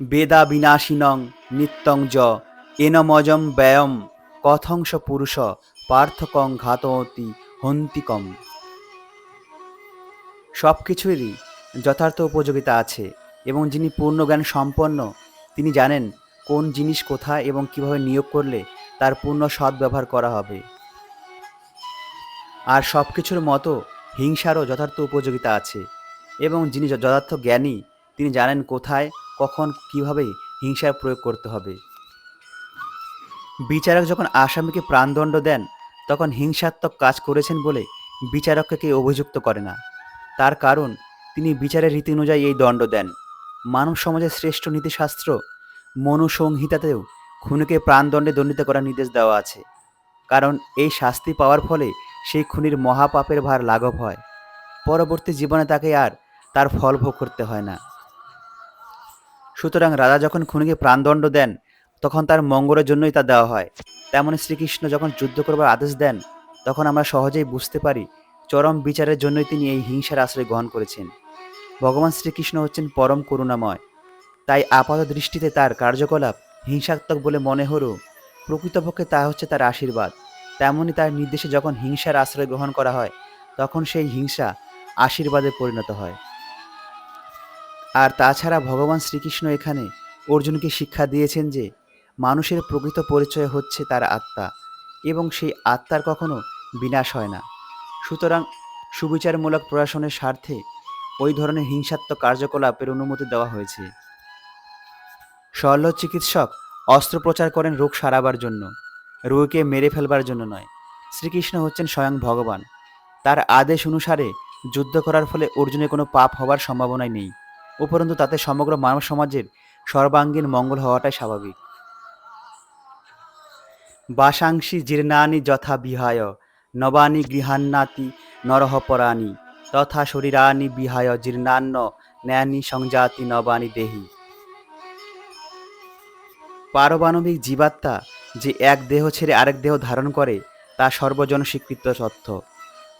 বেদা বিনাশিনং নিত্যং য এনমজম ব্যয়ম কথংস পুরুষ পার্থকং ঘাততি হন্তিকম। সব কিছুরই যথার্থ উপযোগিতা আছে এবং যিনি পূর্ণ জ্ঞান সম্পন্ন, তিনি জানেন কোন জিনিস কোথায় এবং কীভাবে নিয়োগ করলে তার পূর্ণ সদ্ব্যবহার করা হবে। আর সব কিছুর মতো হিংসারও যথার্থ উপযোগিতা আছে এবং যিনি যথার্থ জ্ঞানী, তিনি জানেন কোথায় কখন কীভাবে হিংসার প্রয়োগ করতে হবে? বিচারক যখন আসামিকে প্রাণদণ্ড দেন, তখন হিংসাত্মক কাজ করেছেন বলে বিচারককে কেউ অভিযুক্ত করে না। তার কারণ, তিনি বিচারের রীতি অনুযায়ী এই দণ্ড দেন। মানব সমাজের শ্রেষ্ঠ নীতিশাস্ত্র, মনুসংহিতাতেও খুনিকে প্রাণদণ্ডে দণ্ডিত করার নির্দেশ দেওয়া আছে। কারণ, এই শাস্তি পাওয়ার ফলে সেই খুনির মহাপাপের ভার লাঘব হয়। পরবর্তী জীবনে তাকে আর তার ফল ভোগ করতে হয় না। সুতরাং রাজা যখন খুনিকে প্রাণদণ্ড দেন, তখন তার মঙ্গলের জন্যই তা দেওয়া হয়। তেমনি শ্রীকৃষ্ণ যখন যুদ্ধ করবার আদেশ দেন, তখন আমরা সহজেই বুঝতে পারি, চরম বিচারের জন্যই তিনি এই হিংসার আশ্রয় গ্রহণ করেছেন। ভগবান শ্রীকৃষ্ণ হচ্ছেন পরম করুণাময়। তাই আপাত দৃষ্টিতে তার কার্যকলাপ হিংসাত্মক বলে মনে হলেও প্রকৃতপক্ষে তা হচ্ছে তার আশীর্বাদ। তেমনি তার নির্দেশে যখন হিংসার আশ্রয় গ্রহণ করা হয়, তখন সেই হিংসা আশীর্বাদে পরিণত হয়। আর তাছাড়া ভগবান শ্রীকৃষ্ণ এখানে অর্জুনকে শিক্ষা দিয়েছেন যে মানুষের প্রকৃত পরিচয় হচ্ছে তার আত্মা এবং সেই আত্মার কখনো বিনাশ হয় না। সুতরাং সুবিচারমূলক প্রশাসনের স্বার্থে ওই ধরনের হিংসাত্মক কার্যকলাপের অনুমতি দেওয়া হয়েছে। শল্য চিকিৎসক অস্ত্রোপচার করেন রোগ সারাবার জন্য, রোগীকে মেরে ফেলবার জন্য নয়। শ্রীকৃষ্ণ হচ্ছেন স্বয়ং ভগবান। তার আদেশ অনুসারে যুদ্ধ করার ফলে অর্জুনের কোনো পাপ হওয়ার সম্ভাবনাই নেই। উপরন্তু তাতে সমগ্র মানব সমাজের সর্বাঙ্গীন মঙ্গল হওয়াটাই স্বাভাবিক। বাসাংশী জীর্ণানি যথা বিহায়, নবানি গৃহান্নাতি নরহপরাণী, তথা শরীরানি বিহায় জীর্ণান্ন ন্যানি সংজাতি নবানি দেহি। পারমাণবিক জীবাত্মা যে এক দেহ ছেড়ে আরেক দেহ ধারণ করে, তা সর্বজন স্বীকৃত তথ্য।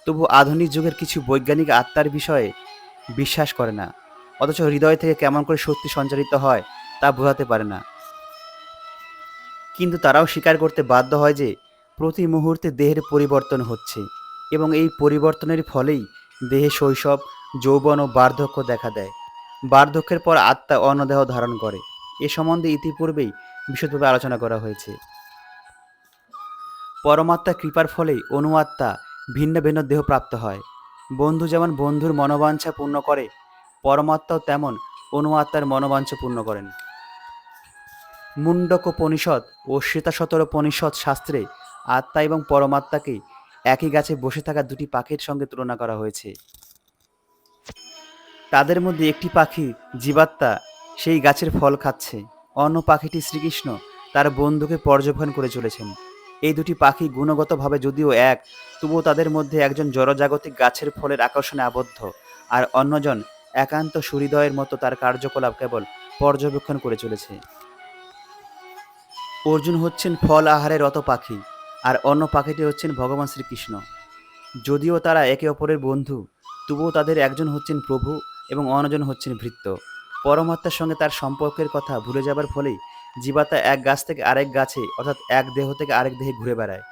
তবু আধুনিক যুগের কিছু বৈজ্ঞানিক আত্মার বিষয়ে বিশ্বাস করে না। অথচ হৃদয় থেকে কেমন করে শক্তি সঞ্চারিত হয় তা বোঝাতে পারে না। কিন্তু তারাও স্বীকার করতে বাধ্য হয় যে প্রতি মুহূর্তে দেহের পরিবর্তন হচ্ছে এবং এই পরিবর্তনের ফলেই দেহে শৈশব, যৌবন ও বার্ধক্য দেখা দেয়। বার্ধক্যের পর আত্মা অন্য দেহ ধারণ করে। এ সম্বন্ধে ইতিপূর্বেই বিশদভাবে আলোচনা করা হয়েছে। পরমাত্মা কৃপার ফলেই অনুআত্মা ভিন্ন ভিন্ন দেহ প্রাপ্ত হয়। বন্ধু যেমন বন্ধুর মনোবাঞ্ছা পূর্ণ করে পরমাত্মাও তেমন অনুআত্মার মনোবাঞ্ছা পূর্ণ করেন। মুন্ডক উপনিষদ ও শ্বেতাশতর উপনিষদ শাস্ত্রে আত্মা এবং পরমাত্মাকে একই গাছে বসে থাকা দুটি পাখির সঙ্গে তুলনা করা হয়েছে। তাদের মধ্যে একটি পাখি জীবাত্মা, সেই গাছের ফল খাচ্ছে। অন্য পাখিটি শ্রীকৃষ্ণ, তার বন্ধুকে পর্যবেক্ষণ করে চলেছেন। এই দুটি পাখি গুণগতভাবে যদিও এক, তবুও তাদের মধ্যে একজন জড়জাগতিক গাছের ফলের আকর্ষণে আবদ্ধ, আর অন্যজন একান্ত সুহৃদয়ের মতো তার কার্যকলাপ কেবল পর্যবেক্ষণ করে চলেছে। অর্জুন হচ্ছেন ফল আহারের রত পাখি, আর অন্য পাখিটি হচ্ছেন ভগবান শ্রীকৃষ্ণ। যদিও তারা একে অপরের বন্ধু, তবুও তাদের একজন হচ্ছেন প্রভু এবং অন্যজন হচ্ছেন ভৃত্য। পরমাত্মার সঙ্গে তার সম্পর্কের কথা ভুলে যাবার ফলেই জীবাতা এক গাছ থেকে আরেক গাছে, অর্থাৎ এক দেহ থেকে আরেক দেহে ঘুরে বেড়ায়।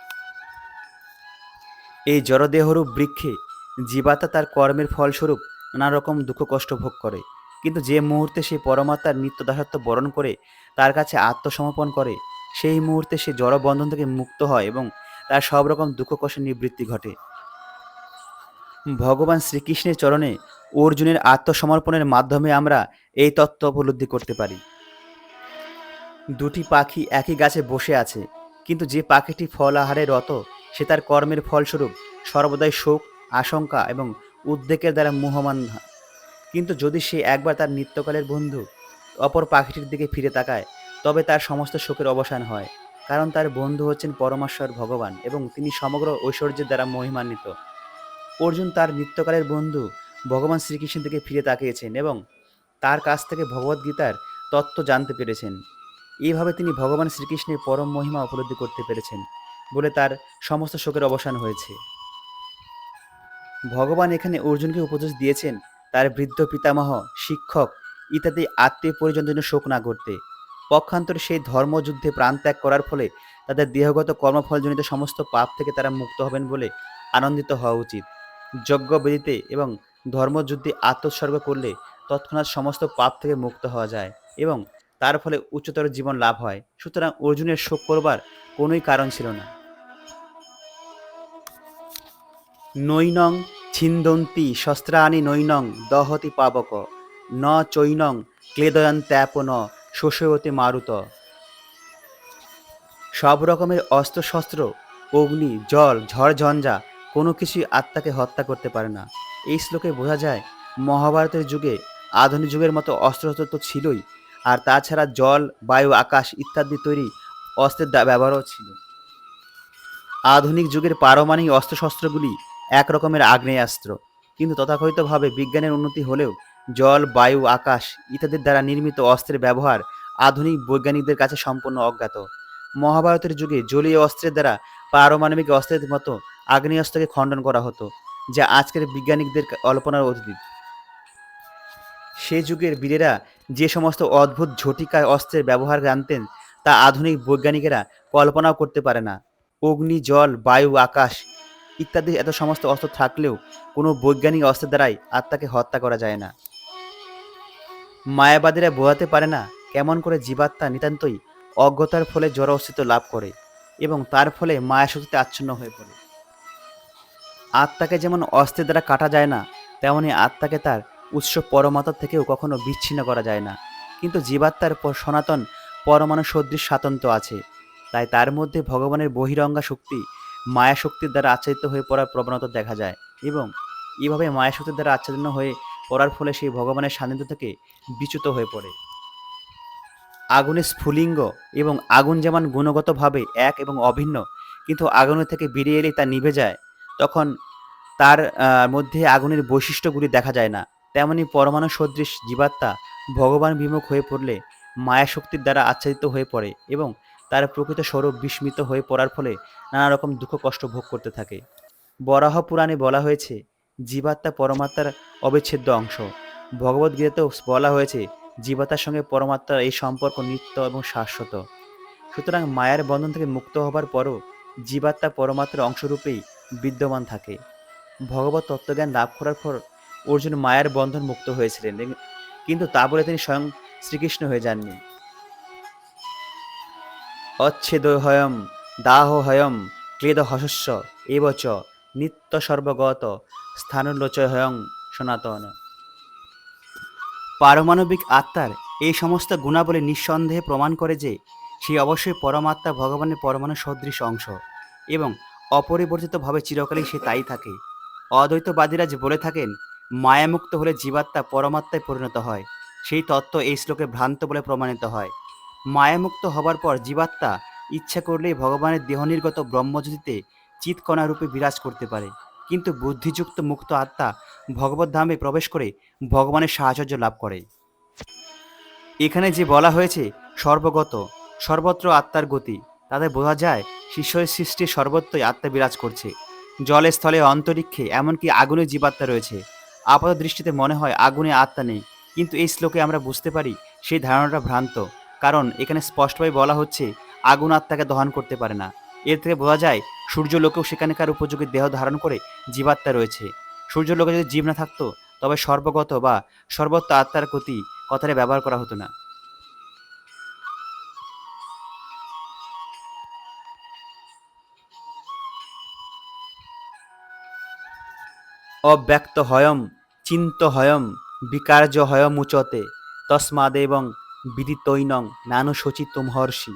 এই জড়দেহরূপ বৃক্ষে জীবাতা তার কর্মের ফলস্বরূপ নানা রকম দুঃখ কষ্ট ভোগ করে। কিন্তু যে মুহূর্তে সে পরমাত্মার নিত্য দাসত্ব বরণ করে, তার কাছে আত্মসমর্পণ করে, সেই মুহূর্তে সে জড় বন্ধন থেকে মুক্ত হয় এবং তার সব রকম দুঃখ কষ্টের নিবৃত্তি ঘটে। ভগবান শ্রীকৃষ্ণের চরণে অর্জুনের আত্মসমর্পণের মাধ্যমে আমরা এই তত্ত্ব উপলব্ধি করতে পারি। দুটি পাখি একই গাছে বসে আছে, কিন্তু যে পাখিটি ফল আহারে রত, সে তার কর্মের ফলস্বরূপ সর্বদাই শোক, আশঙ্কা এবং উদ্বেগের দ্বারা মোহমান। কিন্তু যদি সে একবার তার নিত্যকালের বন্ধু, অপর পাখিটির দিকে ফিরে তাকায়, তবে তার সমস্ত শোকের অবসান হয়। কারণ তার বন্ধু হচ্ছেন পরমেশ্বর ভগবান এবং তিনি সমগ্র ঐশ্বর্যের দ্বারা মহিমান্বিত। অর্জুন তার নিত্যকালের বন্ধু ভগবান শ্রীকৃষ্ণের দিকে ফিরে তাকিয়েছেন এবং তার কাছ থেকে ভগবদ্গীতার তত্ত্ব জানতে পেরেছেন। এইভাবে তিনি ভগবান শ্রীকৃষ্ণের পরম মহিমা উপলব্ধি করতে পেরেছেন বলে তার সমস্ত শোকের অবসান হয়েছে। ভগবান এখানে অর্জুনকে উপদেশ দিয়েছেন, তার বৃদ্ধ পিতামহ, শিক্ষক, ইত্যাদি আত্মীয় পরিজন জন্য শোক না করতে পক্ষান্তরে সেই ধর্মযুদ্ধে প্রাণত্যাগ করার ফলে তাদের দেহগত কর্মফলজনিত সমস্ত পাপ থেকে তারা মুক্ত হবেন বলে আনন্দিত হওয়া উচিত। যজ্ঞ বেদিতে এবং ধর্মযুদ্ধে আত্মোৎসর্গ করলে তৎক্ষণাৎ সমস্ত পাপ থেকে মুক্ত হওয়া যায় এবং তার ফলে উচ্চতর জীবন লাভ হয়। সুতরাং অর্জুনের শোক করবার কোনোই কারণ ছিল না। নৈনং ছিন্দন্তি শস্ত্রাণি নৈনং দহতি পাবক। ন চৈনং ক্লেদয়ন ত্যাপ ন শোষয়তে মারুত। সব রকমের অস্ত্রশস্ত্র, অগ্নি, জল, ঝড়, ঝঞ্ঝা, কোনো কিছুই আত্মাকে হত্যা করতে পারে না। এই শ্লোকে বোঝা যায়, মহাভারতের যুগে আধুনিক যুগের মতো অস্ত্রশস্ত্র তো ছিলই, আর তাছাড়া জল, বায়ু, আকাশ ইত্যাদি তৈরি অস্ত্রের ব্যবহারও ছিল। আধুনিক যুগের পারমাণবিক অস্ত্রশস্ত্রগুলি এক রকমের আগ্নেয়াস্ত্র, কিন্তু তথাকথিতভাবে বিজ্ঞানের উন্নতি হলেও জল, বায়ু, আকাশ ইত্যাদির দ্বারা নির্মিত অস্ত্রের ব্যবহার আধুনিক বৈজ্ঞানিকদের কাছে সম্পূর্ণ অজ্ঞাত। মহাভারতের যুগে জলীয় অস্ত্রের দ্বারা পারমাণবিক অস্ত্রের মতো আগ্নেয়াস্ত্রকে খণ্ডন করা হতো, যা আজকের বিজ্ঞানিকদের কল্পনার অতীত। সে যুগের বীরেরা যে সমস্ত অদ্ভুত ঝটিকা অস্ত্রের ব্যবহার জানতেন, তা আধুনিক বৈজ্ঞানিকেরা কল্পনাও করতে পারে না। অগ্নি, জল, বায়ু, আকাশ ইত্যাদি এত সমস্ত অস্ত্র থাকলেও কোনো বৈজ্ঞানিক অস্ত্রের দ্বারাই আত্মাকে হত্যা করা যায় না। মায়াবাদীরা বোঝাতে পারে না কেমন করে জীবাত্মা নিতান্তই অজ্ঞতার ফলে জড় অস্তিত্ব লাভ করে এবং তার ফলে মায়াশক্তিতে আচ্ছন্ন হয়ে পড়ে। আত্মাকে যেমন অস্ত্রের দ্বারা কাটা যায় না, তেমনি আত্মাকে তার উৎস পরমাতার থেকেও কখনো বিচ্ছিন্ন করা যায় না। কিন্তু জীবাত্মার সনাতন পরমাণু সদৃশ স্বাতন্ত্র আছে। তাই তার মধ্যে ভগবানের বহিরঙ্গা শক্তি মায়া শক্তির দ্বারা আচ্ছাদিত হয়ে পড়ার প্রবণতা দেখা যায় এবং এইভাবে মায়া শক্তির দ্বারা আচ্ছাদিত হয়ে পড়ার ফলে সেই ভগবানের সান্নিধ্য থেকে বিচ্যুত হয়ে পড়ে। আগুনের স্ফুলিঙ্গ এবং আগুন যেমন গুণগতভাবে এক এবং অভিন্ন, কিন্তু আগুনের থেকে বেরিয়ে এলে তা নিভে যায়, তখন তার মধ্যে আগুনের বৈশিষ্ট্যগুলি দেখা যায় না। তেমনি পরমাণু সদৃশ জীবাত্মা ভগবান বিমুখ হয়ে পড়লে মায়া শক্তির দ্বারা আচ্ছাদিত হয়ে পড়ে এবং তার প্রকৃত স্বরূপ বিস্মিত হয়ে পড়ার ফলে নানা রকম দুঃখ কষ্ট ভোগ করতে থাকে। বরাহ পুরাণে বলা হয়েছে, জীবাত্মা পরমাত্মার অবিচ্ছেদ্য অংশ। ভগবদ্গীতাতেও বলা হয়েছে, জীবাত্মার সঙ্গে পরমাত্মার এই সম্পর্ক নিত্য এবং শাশ্বত। সুতরাং মায়ার বন্ধন থেকে মুক্ত হবার পরও জীবাত্মা পরমাত্মার অংশরূপেই বিদ্যমান থাকে। ভগবত তত্ত্বজ্ঞান লাভ করার পর অর্জুন মায়ার বন্ধন মুক্ত হয়েছিলেন, কিন্তু তা বলে তিনি স্বয়ং শ্রীকৃষ্ণ হয়ে যাননি। অচ্ছেদ হয়ম দাহ হয়ম ক্লেদ হসস্য এবচ নিত্য সর্বগত স্থানুলোচয় হয়ং সনাতন। পারমাণবিক আত্মার এই সমস্ত গুণাবলী নিঃসন্দেহে প্রমাণ করে যে, সে অবশ্যই পরমাত্মা ভগবানের পরমাণু সদৃশ অংশ এবং অপরিবর্তিতভাবে চিরকালই সে তাই থাকে। অদ্বৈতবাদীরা যে বলে থাকেন, মায়ামুক্ত হলে জীবাত্মা পরমাত্মায় পরিণত হয়, সেই তত্ত্ব এই শ্লোকে ভ্রান্ত বলে প্রমাণিত হয়। মায়ামুক্ত হবার পর জীবাত্মা ইচ্ছা করলেই ভগবানের দেহনির্গত ব্রহ্মজ্যোতিতে চিৎকণা রূপে বিরাজ করতে পারে। কিন্তু বুদ্ধিযুক্ত মুক্ত আত্মা ভগবত ধামে প্রবেশ করে ভগবানের সাহচর্য লাভ করে। এখানে যে বলা হয়েছে, সর্বগত, সর্বত্র আত্মার গতি, তাতে বোঝা যায় শিষ্যের সৃষ্টি সর্বত্রই আত্মা বিরাজ করছে। জলে স্থলে অন্তরিক্ষে এমনকি আগুনে জীবাত্মা রয়েছে। আপাত দৃষ্টিতে মনে হয় আগুনে আত্মা নেই, কিন্তু এই শ্লোকে আমরা বুঝতে পারি সেই ধারণাটা ভ্রান্ত। কারণ এখানে স্পষ্টভাবে বলা হচ্ছে, আগুন আত্মাকে দহন করতে পারে না। এর থেকে বোঝা যায় সূর্য সূর্যলোকেও সেখানকার উপযোগী দেহ ধারণ করে জীবাত্মা রয়েছে। সূর্যলোকে যদি জীব না থাকতো, তবে সর্বগত বা সর্বত্র আত্মার গতি কথাটা ব্যবহার করা হতো না। অব্যক্ত হয়ম, চিন্ত হয়ম, বিকার্য হয়ম উচতে, তস্মাদেবং বিদিতৈনং নানু শচিত মহর্ষি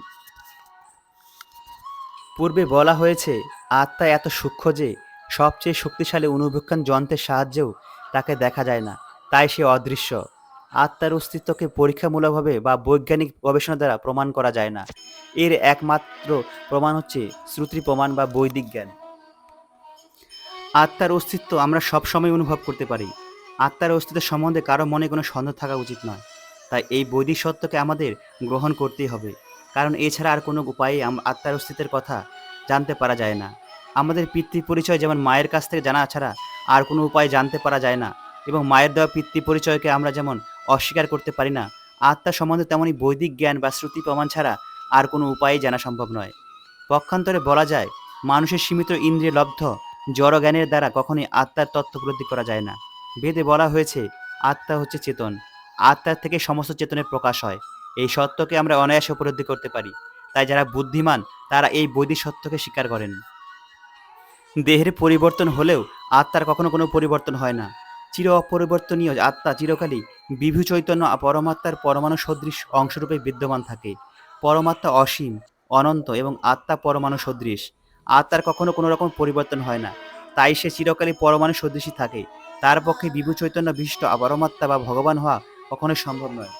পূর্বে বলা হয়েছে, আত্মা এত সূক্ষ্ম যে, সবচেয়ে শক্তিশালী অনুবীক্ষণ যন্ত্রের সাহায্যেও তাকে দেখা যায় না, তাই সে অদৃশ্য। আত্মার অস্তিত্বকে পরীক্ষামূলকভাবে বা বৈজ্ঞানিক গবেষণা দ্বারা প্রমাণ করা যায় না। এর একমাত্র প্রমাণ হচ্ছে শ্রুতি প্রমাণ বা বৈদিক জ্ঞান। আত্মার অস্তিত্ব আমরা সবসময় অনুভব করতে পারি। আত্মার অস্তিত্ব সম্বন্ধে কারও মনে কোনো সন্দেহ থাকা উচিত নয়। তাই এই বৈদিক সত্যকে আমাদের গ্রহণ করতেই হবে। কারণ এছাড়া আর কোনো উপায়ে আত্মার অস্তিত্বের কথা জানতে পারা যায় না। আমাদের পিতৃ পরিচয় যেমন মায়ের কাছ থেকে জানা ছাড়া আর কোনো উপায় জানতে পারা যায় না এবং মায়ের দেওয়া পিতৃ পরিচয়কে আমরা যেমন অস্বীকার করতে পারি না, আত্মা সম্বন্ধে তেমনই বৈদিক জ্ঞান বা শ্রুতি প্রমাণ ছাড়া আর কোনো উপায়ে জানা সম্ভব নয়। পক্ষান্তরে বলা যায়, মানুষের সীমিত ইন্দ্রিয় লব্ধ জড় জ্ঞানের দ্বারা কখনোই আত্মার তত্ত্ব উপলব্ধি করা যায় না। বেদে বলা হয়েছে, আত্মা হচ্ছে চেতন। আত্মার থেকে সমস্ত চেতনের প্রকাশ হয়। এই সত্যকে আমরা অনায়াসে উপলব্ধি করতে পারি। তাই যারা বুদ্ধিমান, তারা এই বৈদিক সত্যকে স্বীকার করেন। দেহের পরিবর্তন হলেও আত্মার কখনো কোনো পরিবর্তন হয় না। চির অপরিবর্তনীয় আত্মা চিরকালই বিভু চৈতন্য পরমাত্মার পরমাণু সদৃশ অংশরূপে বিদ্যমান থাকে। পরমাত্মা অসীম, অনন্ত এবং আত্মা পরমাণু সদৃশ। আত্মার কখনো কোনো রকম পরিবর্তন হয় না। তাই সে চিরকালই পরমাণু সদৃশই থাকে। তার পক্ষে বিভু চৈতন্য বিশিষ্ট পরমাত্মা বা ভগবান হওয়া কখনোই সম্ভব নয়।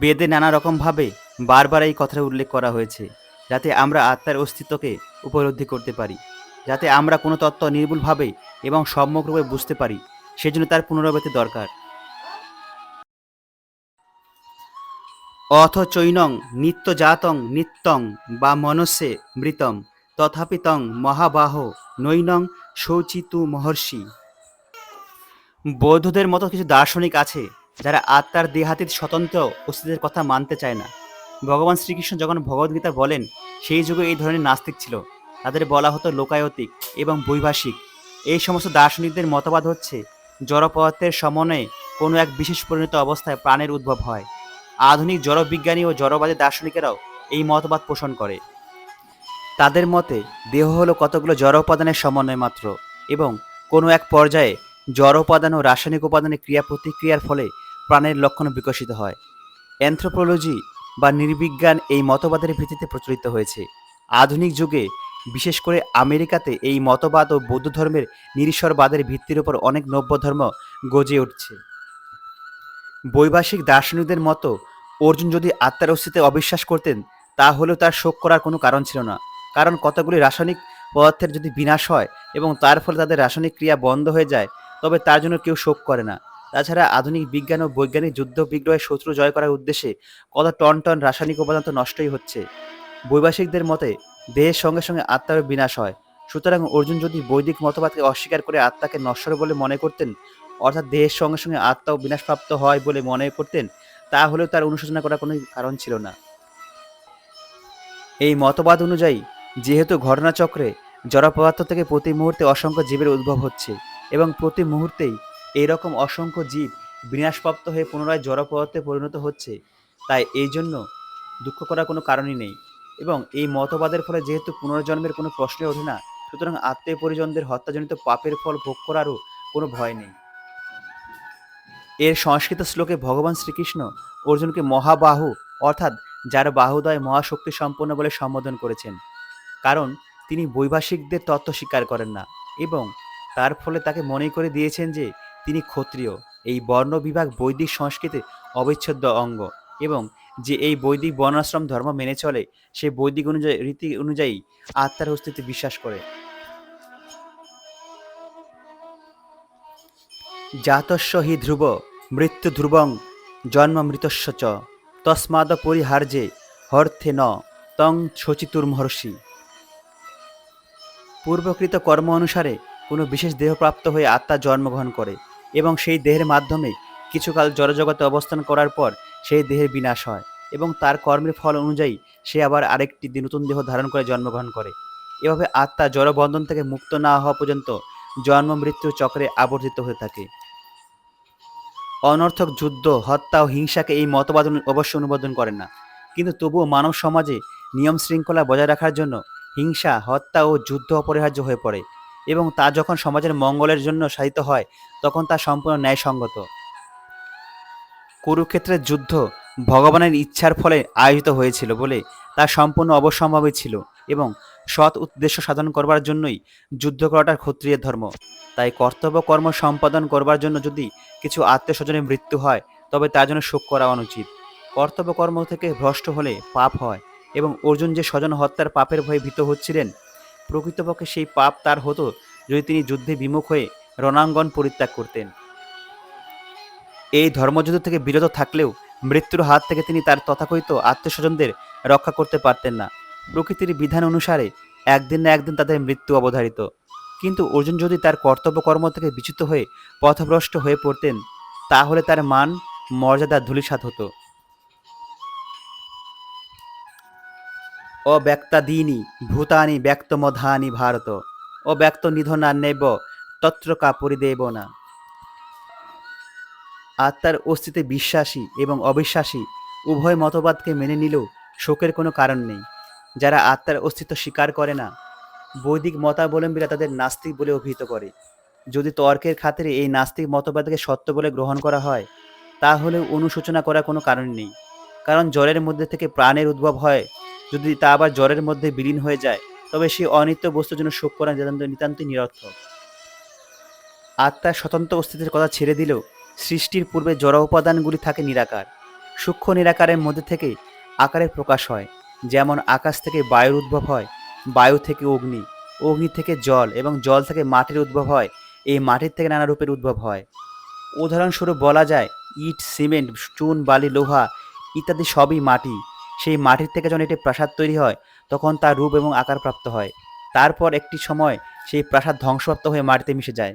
বেদে নানা রকমভাবে বারবার এই কথাটা উল্লেখ করা হয়েছে, যাতে আমরা আত্মার অস্তিত্বকে উপলব্ধি করতে পারি, যাতে আমরা কোনো তত্ত্ব নির্ভুলভাবে এবং সম্যকরূপে বুঝতে পারি, সেজন্য তার পুনরাবৃত্তি দরকার। অথ চৈনং নিত্যজাতং নিত্যং বা মনস্যে মৃতম, তথাপি তং মহাবাহ নৈনং শৌচিতু মহর্ষি। বৌদ্ধদের মতো কিছু দার্শনিক আছে যারা আত্মার দেহাতীত স্বতন্ত্র অস্তিত্বের কথা মানতে চায় না। ভগবান শ্রীকৃষ্ণ যখন ভগবদ্গীতা বলেন, সেই যুগে এই ধরনের নাস্তিক ছিল। তাদের বলা হতো লোকায়তিক এবং বৈভাষিক। এই সমস্ত দার্শনিকদের মতবাদ হচ্ছে জড় পদার্থের সমন্বয়ে কোনো এক বিশেষ পরিণত অবস্থায় প্রাণের উদ্ভব হয়। আধুনিক জড়বিজ্ঞানী ও জড়বাদী দার্শনিকেরাও এই মতবাদ পোষণ করে। তাদের মতে, দেহ হলো কতগুলো জড় উপাদানের সমন্বয় মাত্র এবং কোনো এক পর্যায়ে জড় উপাদান ও রাসায়নিক উপাদানের ক্রিয়া প্রতিক্রিয়ার ফলে প্রাণের লক্ষণ বিকশিত হয়। অ্যান্থ্রোপোলজি বা নির্বিজ্ঞান এই মতবাদের ভিত্তিতে প্রচলিত হয়েছে। আধুনিক যুগে, বিশেষ করে আমেরিকাতে এই মতবাদ ও বৌদ্ধ ধর্মের নিরীশ্বরবাদের ভিত্তির উপর অনেক নব্য ধর্ম গজে উঠছে। বৈভাষিক দার্শনিকদের মতো অর্জুন যদি আত্মার অস্তিত্বে অবিশ্বাস করতেন তাহলেও তার শোক করার কোনো কারণ ছিল না। কারণ কতগুলি রাসায়নিক পদার্থের যদি বিনাশ হয় এবং তার ফলে তাদের রাসায়নিক ক্রিয়া বন্ধ হয়ে যায় তবে তার জন্য কেউ শোক করে না। তাছাড়া আধুনিক বিজ্ঞান ও বৈজ্ঞানিক যুদ্ধ বিগ্রহের শত্রু জয় করার উদ্দেশ্যে কত টন টন রাসায়নিক উপাদান তো নষ্টই হচ্ছে? বৈবাসিকদের মতে, দেহের সঙ্গে সঙ্গে আত্মার বিনাশ হয়। সুতরাং অর্জুন যদি বৈদিক মতবাদকে অস্বীকার করে আত্মাকে নশ্বর বলে মনে করতেন, অর্থাৎ দেহের সঙ্গে সঙ্গে আত্মাও বিনাশপ্রাপ্ত হয় বলে মনে করতেন, তাহলেও তার অনুশোচনা করার কোনো কারণ ছিল না। এই মতবাদ অনুযায়ী, যেহেতু ঘটনাচক্রে জড় পদার্থ থেকে প্রতি মুহূর্তে অসংখ্য জীবের উদ্ভব হচ্ছে এবং প্রতি মুহূর্তেই এইরকম অসংখ্য জীব বিনাশপ্রাপ্ত হয়ে পুনরায় জড় পদার্থে পরিণত হচ্ছে। তাই এই জন্য দুঃখ করার কোনো কারণই নেই। এবং এই মতবাদের ফলে যেহেতু পুনর্জন্মের কোনো প্রশ্নই ওঠে না, সুতরাং আত্মীয় পরিজনদের হত্যাজনিত পাপের ফল ভোগ করারও কোনো ভয় নেই। এর সংস্কৃত শ্লোকে ভগবান শ্রীকৃষ্ণ অর্জুনকে মহাবাহু অর্থাৎ যার বাহুদয় মহাশক্তি সম্পন্ন বলে সম্বোধন করেছেন। কারণ তিনি বৈভাষিকদের তত্ত্ব স্বীকার করেন না এবং তার ফলে তাকে মনে করে দিয়েছেন যে তিনি ক্ষত্রিয়। এই বর্ণ বিভাগ বৈদিক সংস্কৃতির অবিচ্ছেদ্য অঙ্গ এবং যে এই বৈদিক বর্ণাশ্রম ধর্ম মেনে চলে, সে বৈদিক অনুযায়ী, রীতি অনুযায়ী আত্মার অস্তিত্বে বিশ্বাস করে। জাতস্য হি ধ্রুব, মৃত্যু ধ্রুবং, জন্ম মৃতস্য চ। তস্মাদ পরিহার্যে হর্থে ন, তং শচিতুর মহর্ষি পূর্বকৃত কর্ম অনুসারে কোনো বিশেষ দেহপ্রাপ্ত হয়ে আত্মা জন্মগ্রহণ করে এবং সেই দেহের মাধ্যমে কিছুকাল জড়জগতে অবস্থান করার পর সেই দেহের বিনাশ হয় এবং তার কর্মের ফল অনুযায়ী সে আবার আরেকটি নতুন দেহ ধারণ করে জন্মগ্রহণ করে। এভাবে আত্মা জড়বন্ধন থেকে মুক্ত না হওয়া পর্যন্ত জন্ম মৃত্যু চক্রে আবর্তিত হয়ে থাকে। অনর্থক যুদ্ধ, হত্যা ও হিংসাকে এই মতবাদ অবশ্য অনুমোদন করে না। কিন্তু তবুও মানব সমাজে নিয়ম শৃঙ্খলা বজায় রাখার জন্য হিংসা, হত্যা ও যুদ্ধ অপরিহার্য হয়ে পড়ে। এবং তা যখন সমাজের মঙ্গলের জন্য সাধিত হয়, তখন তা সম্পূর্ণ ন্যায়সঙ্গত। কুরুক্ষেত্রের যুদ্ধ ভগবানের ইচ্ছার ফলে আয়োজিত হয়েছিল বলে তা সম্পূর্ণ অবশ্যম্ভাবী ছিল এবং সৎ উদ্দেশ্য সাধন করবার জন্যই যুদ্ধ করাটা ক্ষত্রিয় ধর্ম। তাই কর্তব্য, কর্ম সম্পাদন করবার জন্য যদি কিছু আত্মীয় স্বজনের মৃত্যু হয়, তবে তার জন্য শোক করা অনুচিত। কর্তব্য, কর্ম থেকে ভ্রষ্ট হলে পাপ হয় এবং অর্জুন যে স্বজন হত্যার পাপের ভয়ে ভীত হচ্ছিলেন প্রকৃতপক্ষে সেই পাপ তার হতো যদি তিনি যুদ্ধে বিমুখ হয়ে রণাঙ্গন পরিত্যাগ করতেন। এই ধর্মযুদ্ধ থেকে বিরত থাকলেও মৃত্যুর হাত থেকে তিনি তার তথাকথিত আত্মীয় স্বজনদের রক্ষা করতে পারতেন না। প্রকৃতির বিধান অনুসারে একদিন না একদিন তাদের মৃত্যু অবধারিত। কিন্তু অর্জুন যদি তার কর্তব্য কর্ম থেকে বিচ্যুত হয়ে পথভ্রষ্ট হয়ে পড়তেন, তাহলে তার মান, মর্যাদা ধূলিসাৎ হতো। অব্যক্তাদীনি ভূতানি ব্যক্তমধানি ভারত। অব্যক্ত নিধনান্যেব তত্র কাপড়ি দেব না। আত্মার অস্তিত্বে বিশ্বাসী এবং অবিশ্বাসী উভয় মতবাদকে মেনে নিলেও শোকের কোনো কারণ নেই। যারা আত্মার অস্তিত্ব স্বীকার করে না, বৈদিক মতাবলম্বীরা তাদের নাস্তিক বলে অভিহিত করে। যদি তর্কের খাতিরে এই নাস্তিক মতবাদকে সত্য বলে গ্রহণ করা হয় তাহলে অনুশোচনা করার কোনো কারণ নেই। কারণ জলের মধ্যে থেকে প্রাণের উদ্ভব হয় যদি তা আবার জ্বরের মধ্যে বিলীন হয়ে যায়, তবে সেই অনিত্য বস্তুর জন্য শোক করা নিতান্ত নিতান্তই নিরর্থক। আত্মার স্বতন্ত্র অস্তিত্বের কথা ছেড়ে দিলেও সৃষ্টির পূর্বে জড় উপাদানগুলি থাকে নিরাকার। সূক্ষ্ম নিরাকারের মধ্যে থেকে আকারের প্রকাশ হয়, যেমন আকাশ থেকে বায়ুর উদ্ভব হয়, বায়ু থেকে অগ্নি অগ্নি থেকে জল এবং জল থেকে মাটির উদ্ভব হয়, এই মাটির থেকে নানা রূপের উদ্ভব হয়। উদাহরণস্বরূপ বলা যায়, ইট, সিমেন্ট, চুন, বালি, লোহা ইত্যাদি সবই মাটি। সেই মাটির থেকে যখন একটি প্রাসাদ তৈরি হয়, তখন তার রূপ এবং আকার প্রাপ্ত হয়। তারপর একটি সময় সেই প্রাসাদ ধ্বংসপ্রাপ্ত হয়ে মাটিতে মিশে যায়।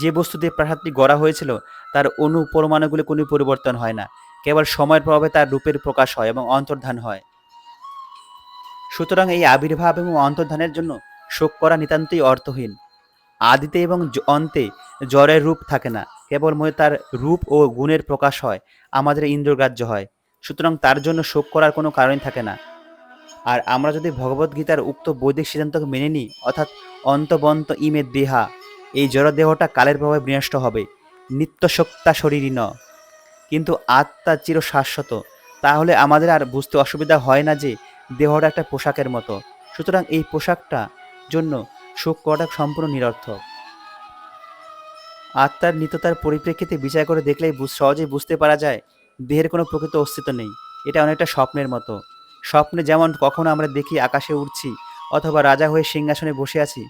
যে বস্তু দিয়ে প্রাসাদটি গড়া হয়েছিল, তার অণু পরমাণুগুলি কোনো পরিবর্তন হয় না। কেবল সময়ের প্রভাবে তার রূপের প্রকাশ হয় এবং অন্তর্ধান হয়। সুতরাং এই আবির্ভাব এবং অন্তর্ধানের জন্য শোক করা নিতান্তই অর্থহীন। আদিতে এবং অন্তে জ্বরের রূপ থাকে না। কেবল কেবলময় তার রূপ ও গুণের প্রকাশ হয়, আমাদের ইন্দ্রগ্রাহ্য হয়। সুতরাং তার জন্য শোক করার কোনো কারণই থাকে না। আর আমরা যদি ভগবদ্গীতার উক্ত বৈদিক সিদ্ধান্তকে মেনে নিই, অর্থাৎ অন্তবন্ত ইমে দেহা, এই জড় দেহটা কালের প্রভাবে বিনষ্ট হবে। নিত্য সত্তা শরীরই ন। কিন্তু আত্মা চির শাশ্বত তাহলে আমাদের আর বুঝতে অসুবিধা হয় না যে দেহটা একটা পোশাকের মতো। সুতরাং এই পোশাকটা জন্য শোক করাটা সম্পূর্ণ নিরর্থক। আত্মার নিত্যতার পরিপ্রেক্ষিতে বিচার করে দেখলেই সহজেই বুঝতে পারা যায় দেহের কোনো প্রকৃত অস্তিত্ব নেই। এটা অনেকটা স্বপ্নের মতো। স্বপ্নে যেমন কখনো আমরা দেখি আকাশে উড়ছি অথবা রাজা হয়ে সিংহাসনে বসে আছি,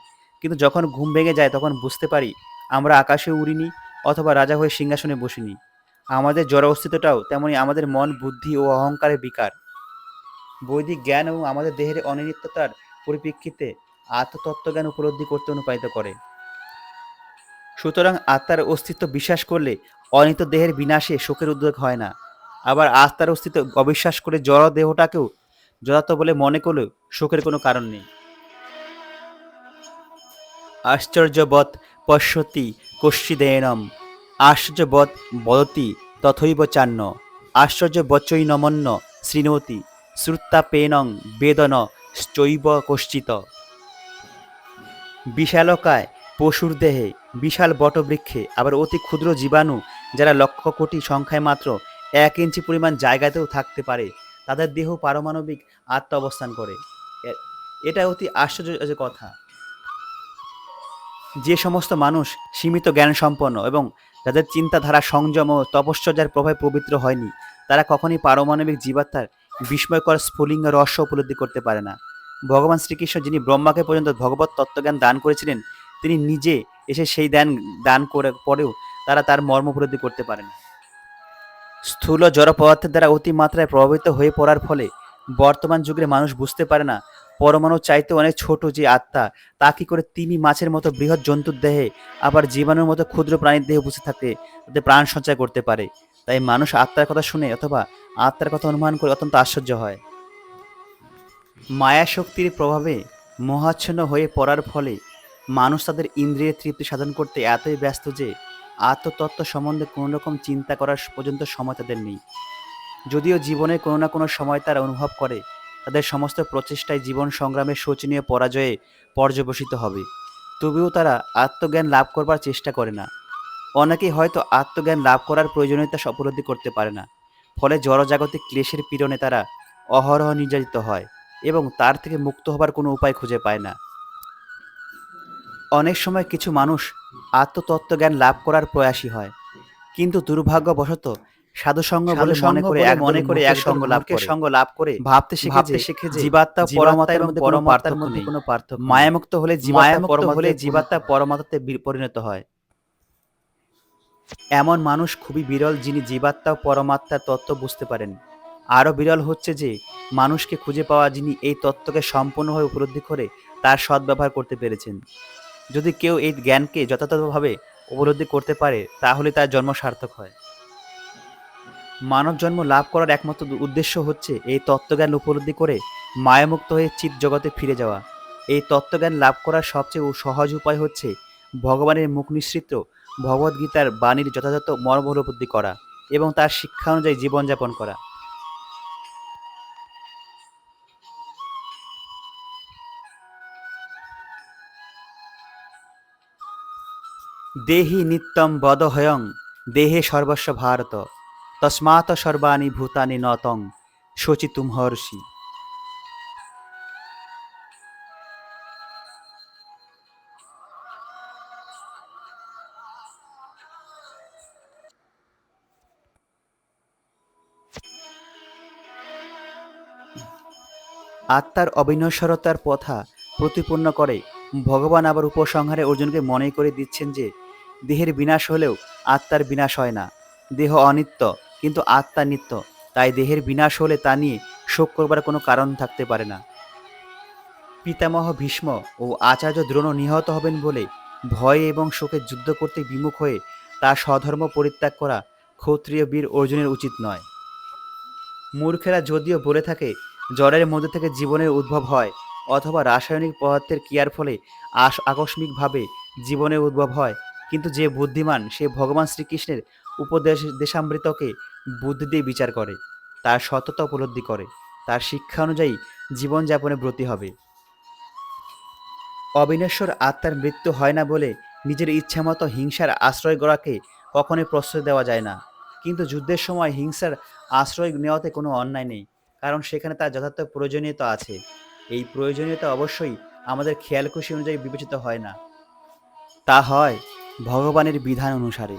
কিন্তু যখন ঘুম ভেঙে যায় তখন বুঝতে পারি আমরা আকাশে উড়িনি অথবা রাজা হয়ে সিংহাসনে বসিনি। আমাদের জড় অস্তিত্বটাও তেমনি আমাদের মন, বুদ্ধি ও অহংকারের বিকার। বৈদিক জ্ঞান এবং আমাদের দেহের অনিত্যতার পরিপ্রেক্ষিতে আত্মতত্ত্বজ্ঞান উপলব্ধি করতে অনুপ্রাণিত করে। সুতরাং আত্মার অস্তিত্ব বিশ্বাস করলে অনিত দেহের বিনাশে শোকের উদ্বেগ হয় না। আবার আত্মার অস্তিত্ব অবিশ্বাস করে জড় দেহটাকেও যথার্থ বলে মনে করলেও শোকের কোনো কারণ নেই। আশ্চর্যবৎ পশ্যতি কশ্চিদেনম, আশ্চর্যবৎ বদতি তথৈব চান্ন আশ্চর্য আশ্চর্যবচৈ নমন্য শৃণোতি শ্রুত্তাপেনং বেদন চৈব কশ্চিত। বিশালকায় পশুর দেহে বিশাল বটবৃক্ষে আবার অতি ক্ষুদ্র জীবাণু যারা লক্ষ কোটি সংখ্যায় মাত্র এক ইঞ্চি পরিমাণ জায়গাতেও থাকতে পারে, তাদের দেহ পারমাণবিক আত্ম অবস্থান করে এটা অতি আশ্চর্য কথা। যে সমস্ত মানুষ সীমিত জ্ঞান সম্পন্ন এবং যাদের চিন্তাধারা সংযম ও তপশ্চর্যার প্রভাবে পবিত্র হয়নি, তারা কখনই পারমাণবিক জীবাত্মার বিস্ময়কর স্ফুলিঙ্গ রহস্য উপলব্ধি করতে পারে না। ভগবান শ্রীকৃষ্ণ যিনি ব্রহ্মাকে পর্যন্ত ভগবত তত্ত্বজ্ঞান দান করেছিলেন, তিনি নিজে এসে সেই দান দান করে পরেও তারা তার মর্ম উপলব্ধি করতে পারে না স্থূল জড় পদার্থের দ্বারা অতিমাত্রায় প্রভাবিত হয়ে পড়ার ফলে বর্তমান যুগের মানুষ বুঝতে পারে না, পরমাণু চাইতে অনেক ছোট যে আত্মা, তা কি করে তিমি মাছের মতো বৃহৎ জন্তুর দেহে আবার জীবাণুর মতো ক্ষুদ্র প্রাণীর দেহে বসে থাকতে তাদের প্রাণ সঞ্চয় করতে পারে। তাই মানুষ আত্মার কথা শুনে অথবা আত্মার কথা অনুমান করে অত্যন্ত আশ্চর্য হয়। মায়া শক্তির প্রভাবে মোহাচ্ছন্ন হয়ে পড়ার ফলে মানুষ তাদের ইন্দ্রিয়ের তৃপ্তি সাধন করতে এতই ব্যস্ত যে আত্মতত্ত্ব সম্বন্ধে কোনো রকম চিন্তা করার পর্যন্ত সময় তাদের নেই। যদিও জীবনে কোনো না কোনো সময় তারা অনুভব করে, তাদের সমস্ত প্রচেষ্টায় জীবন সংগ্রামের শোচনীয় পরাজয়ে পর্যবসিত হবে। তবুও তারা আত্মজ্ঞান লাভ করবার চেষ্টা করে না। অনেকেই হয়তো আত্মজ্ঞান লাভ করার প্রয়োজনীয়তা উপলব্ধি করতে পারে না। ফলে জড়জাগতিক ক্লেশের পীড়নে তারা অহরহ নির্যাতিত হয় এবং তার থেকে মুক্ত হবার কোনো উপায় খুঁজে পায় না। অনেক সময় কিছু মানুষ আত্মতত্ত্বজ্ঞান লাভ করার প্রয়াসী হয়। কিন্তু দুর্ভাগ্যবশত সাধুসঙ্গ বলে মনে করে এক মনে করে এক সঙ্গ লাভ করে। সঙ্গ লাভ করে ভাবতে শিখে শিখে জীবাত্মা পরমাত্মার মধ্যে পরমাত্মার মধ্যে কোনো পার্থক্য মায়ামুক্ত হলে জীবাত্মা হলে জীবাত্মা পরমাত্মাতে পরিণত হয়। এমন মানুষ খুবই বিরল যিনি জীবাত্মা পরমাত্মার তত্ত্ব বুঝতে পারেন। আরও বিরল হচ্ছে যে মানুষকে খুঁজে পাওয়া যিনি এই তত্ত্বকে সম্পূর্ণভাবে উপলব্ধি করে তার সদ্ব্যবহার করতে পেরেছেন। যদি কেউ এই জ্ঞানকে যথাযথভাবে উপলব্ধি করতে পারে, তাহলে তার জন্ম সার্থক হয়। মানব জন্ম লাভ করার একমাত্র উদ্দেশ্য হচ্ছে এই তত্ত্বজ্ঞান উপলব্ধি করে মায়ামুক্ত হয়ে চিৎ জগতে ফিরে যাওয়া। এই তত্ত্বজ্ঞান লাভ করার সবচেয়ে সহজ উপায় হচ্ছে ভগবানের মুখ নিঃসৃত ভগবদ্গীতার বাণীর যথাযথ মর্ম উপলব্ধি করা এবং তার শিক্ষা অনুযায়ী জীবনযাপন করা। দেহি নিত্যম বদহয়ং, দেহে সর্বস্ব ভারত, তস্মাৎ সর্বাণি ভূতানি নতং, শচিতুম হর্ষি। আত্মার অবিনশ্বরতার পথা প্রতিপন্ন করে। ভগবান আবার উপসংহারে অর্জুনকে মনে করে দিচ্ছেন যে দেহের বিনাশ হলেও আত্মার বিনাশ হয় না। দেহ অনিত্য, কিন্তু আত্মা নিত্য। তাই দেহের বিনাশ হলে তা নিয়ে শোক করবার কোনো কারণ থাকতে পারে না। পিতামহ ভীষ্ম ও আচার্য দ্রোণ নিহত হবেন বলে ভয়ে এবং শোকে যুদ্ধ করতে বিমুখ হয়ে তা স্বধর্ম পরিত্যাগ করা ক্ষত্রিয় বীর অর্জুনের উচিত নয়। মূর্খেরা যদিও বলে থাকে, জ্বরের মধ্যে থেকে জীবনের উদ্ভব হয় অথবা রাসায়নিক পদার্থের ক্রিয়ার ফলে আস আকস্মিকভাবে জীবনের উদ্ভব হয়। কিন্তু যে বুদ্ধিমান সে ভগবান শ্রীকৃষ্ণের উপদেশ দেশামৃতকে বুদ্ধি দিয়ে বিচার করে, তার সততা উপলব্ধি করে, তার শিক্ষা অনুযায়ী জীবনযাপনে ব্রতী হবে। অবিনশ্বর আত্মার মৃত্যু হয় না বলে নিজের ইচ্ছামতো হিংসার আশ্রয় গড়াকে কখনোই প্রশ্রয় দেওয়া যায় না। কিন্তু যুদ্ধের সময় হিংসার আশ্রয় নেওয়াতে কোনো অন্যায় নেই, কারণ সেখানে তার যথার্থ প্রয়োজনীয়তা আছে। এই প্রয়োজনীয়তা অবশ্যই আমাদের খেয়াল খুশি অনুযায়ী বিবেচিত হয় না। তা হয় ভগবানের বিধান অনুসারে।